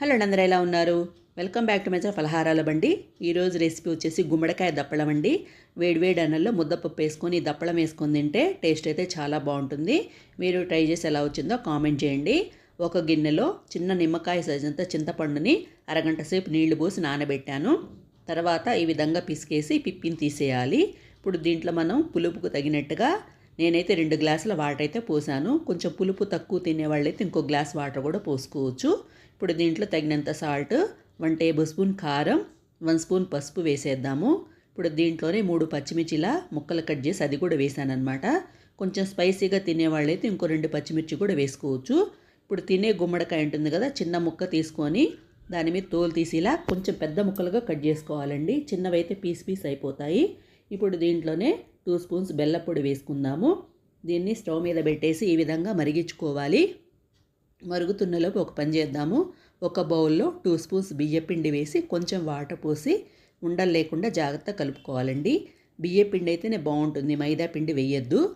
Hello అండి అందరూ ఎలా ఉన్నారు? వెల్కమ్ బ్యాక్ టు మై ఫలహారాల బండి. ఈరోజు రెసిపీ వచ్చేసి గుమ్మడికాయ దప్పడం అండి. వేడివేడి అన్నంలో ముద్దపప్పు వేసుకొని దప్పడం వేసుకొని తింటే టేస్ట్ అయితే చాలా బాగుంటుంది. మీరు ట్రై చేసి ఎలా వచ్చిందో కామెంట్ చేయండి. ఒక గిన్నెలో చిన్న నిమ్మకాయ సైజంతా చింతపండుని అరగంట సేపు నీళ్ళు పోసి నానబెట్టాను. తర్వాత ఈ విధంగా పిసికేసి పిప్పిని తీసేయాలి. ఇప్పుడు దీంట్లో మనం పులుపుకు తగినట్టుగా నేనైతే రెండు గ్లాసుల వాటర్ అయితే పోసాను. కొంచెం పులుపు తక్కువ తినే వాళ్ళైతే ఇంకో గ్లాస్ వాటర్ కూడా పోసుకోవచ్చు. ఇప్పుడు దీంట్లో తగినంత సాల్ట్ వన్ టేబుల్ స్పూన్ కారం వన్ స్పూన్ పసుపు వేసేద్దాము. ఇప్పుడు దీంట్లోనే మూడు పచ్చిమిర్చిలా ముక్కలు కట్ చేసి అది కూడా వేసానమాట కొంచెం స్పైసీగా తినేవాళ్ళైతే ఇంకో రెండు పచ్చిమిర్చి కూడా వేసుకోవచ్చు. ఇప్పుడు తినే గుమ్మడికాయ ఉంటుంది కదా చిన్న ముక్క తీసుకొని దాని మీద తోలు తీసి ఇలా కొంచెం పెద్ద ముక్కలుగా కట్ చేసుకోవాలండి. చిన్నవైతే పీస్ పీస్ అయిపోతాయి. ఇప్పుడు దీంట్లోనే టూ స్పూన్స్ బెల్లపొడి వేసుకుందాము. దీన్ని స్టవ్ మీద పెట్టేసి ఈ విధంగా మరిగించుకోవాలి. మరుగుతున్నలోపు ఒక పని చేద్దాము. ఒక బౌల్లో టూ స్పూన్స్ బియ్యపిండి వేసి కొంచెం వాటర్ పోసి ఉండలు లేకుండా జాగ్రత్త కలుపుకోవాలండి. బియ్యపిండి అయితేనే బాగుంటుంది. మైదా పిండి వేయొద్దు.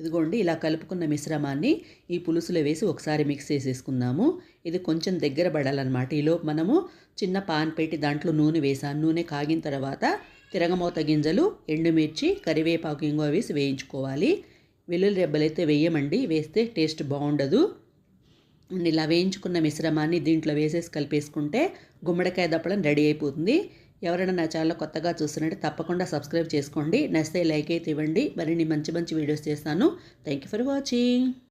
ఇదిగోండి ఇలా కలుపుకున్న మిశ్రమాన్ని ఈ పులుసులో వేసి ఒకసారి మిక్స్ చేసేసుకుందాము. ఇది కొంచెం దగ్గర పడాలన్నమాట. ఈలోపు మనము చిన్న పాన్ పెట్టి దాంట్లో నూనె వేసాను నూనె కాగిన తర్వాత తిరగమూత గింజలు ఎండుమిర్చి కరివేపాకు ఇంగో వేసి వేయించుకోవాలి. వెల్లుల్లి రెబ్బలైతే వేయమండి. వేస్తే టేస్ట్ బాగుండదు. ఇలా వేయించుకున్న మిశ్రమాన్ని దీంట్లో వేసేసి కలిపేసుకుంటే గుమ్మడికాయ దప్పడం రెడీ అయిపోతుంది. ఎవరైనా నా ఛానల్ కొత్తగా చూస్తున్నట్టు తప్పకుండా సబ్స్క్రైబ్ చేసుకోండి. నచ్చితే లైక్ అయితే ఇవ్వండి. మరిన్ని మంచి మంచి వీడియోస్ చేస్తాను. Thank you for watching.